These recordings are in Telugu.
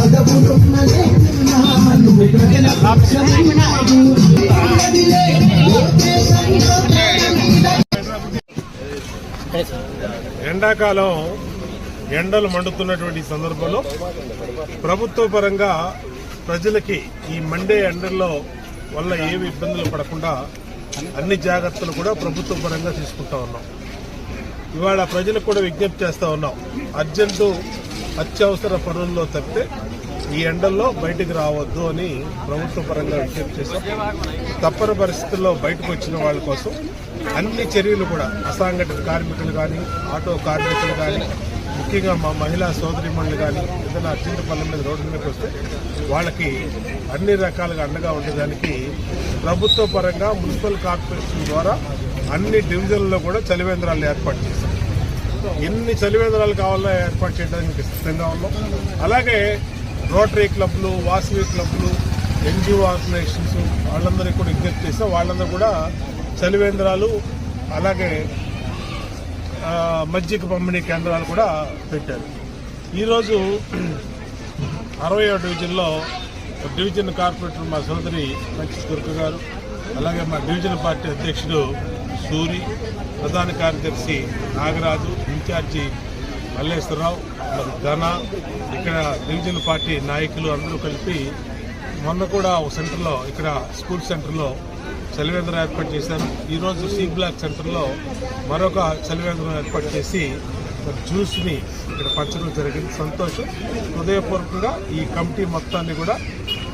Mother will look my ఎండాకాలం ఎండలు మండుతున్నటువంటి సందర్భంలో ప్రభుత్వ పరంగా ప్రజలకి ఈ మండే ఎండల్లో వల్ల ఏమి ఇబ్బందులు పడకుండా అన్ని జాగ్రత్తలు కూడా ప్రభుత్వ పరంగా తీసుకుంటా ఉన్నాం. ఇవాళ ప్రజలకు కూడా విజ్ఞప్తి చేస్తా ఉన్నాం. అర్జెంటు అత్యవసర పనుల్లో తప్పితే ఈ ఎండల్లో బయటికి రావద్దు అని ప్రభుత్వ పరంగా విజ్ఞప్తి చేశాం. తప్పని పరిస్థితుల్లో బయటకు వచ్చిన వాళ్ళ కోసం అన్ని చర్యలు కూడా అసంఘటిత కార్మికులు కానీ ఆటో కార్మికులు కానీ ముఖ్యంగా మా మహిళా సోదరిమణులు కానీ ఏదైనా అర్జెంట్ మీద రోడ్డు మీదకి వస్తే వాళ్ళకి అన్ని రకాలుగా అండగా ఉండేదానికి ప్రభుత్వ పరంగా మున్సిపల్ కార్పొరేషన్ ద్వారా అన్ని డివిజన్లలో కూడా చలివేంద్రాలు ఏర్పాటు చేశాం. ఎన్ని చలివేంద్రాలు కావాలో ఏర్పాటు చేయడానికి సిద్ధంగా ఉన్నాం. అలాగే రోటరీ క్లబ్లు వాసవి క్లబ్లు ఎన్జిఓ ఆర్గనైజేషన్స్ వాళ్ళందరికీ కూడా విజ్ఞప్తి చేస్తే వాళ్ళందరూ కూడా చలివేంద్రాలు అలాగే మజ్జిగ పంపిణీ కేంద్రాలు కూడా పెట్టారు. ఈరోజు అరవై డివిజన్లో డివిజన్ కార్పొరేటర్ మా సోదరి మంచి దుర్గ గారు అలాగే మా డివిజన్ పార్టీ అధ్యక్షుడు సూరి ప్రధాన కార్యదర్శి నాగరాజు ఇన్ఛార్జి మల్లేశ్వరరావు మరి ఘన ఇక్కడ డివిజన్ పార్టీ నాయకులు అందరూ కలిపి మొన్న కూడా ఒక సెంటర్లో ఇక్కడ స్కూల్ సెంటర్లో చలివేంద్రం ఏర్పాటు చేశారు. ఈరోజు సి బ్లాక్ సెంటర్లో మరొక చలివేంద్రం ఏర్పాటు చేసి మరి జ్యూస్ని ఇక్కడ పంచడం జరిగింది. సంతోషం. హృదయపూర్వకంగా ఈ కమిటీ మొత్తాన్ని కూడా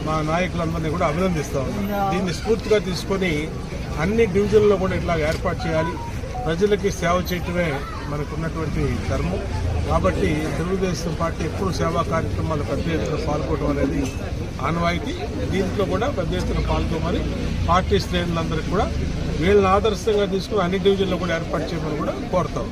మా నాయకులందరినీ కూడా అభినందిస్తా. ఉన్నాం దీన్ని స్ఫూర్తిగా తీసుకొని అన్ని డివిజన్లో కూడా ఇట్లా ఏర్పాటు చేయాలి. ప్రజలకి సేవ చేయటమే మనకున్నటువంటి ధర్మం. కాబట్టి తెలుగుదేశం పార్టీ ఎప్పుడు సేవా కార్యక్రమాలు పెద్ద ఎత్తున పాల్గొనడం అనేది ఆనవాయితీ. దీంట్లో కూడా పెద్ద ఎత్తున పాల్గొమని పార్టీ శ్రేణులందరికీ కూడా వీళ్ళని ఆదర్శంగా తీసుకుని అన్ని డివిజన్లో కూడా ఏర్పాటు చేయమని కూడా కోరుతాం.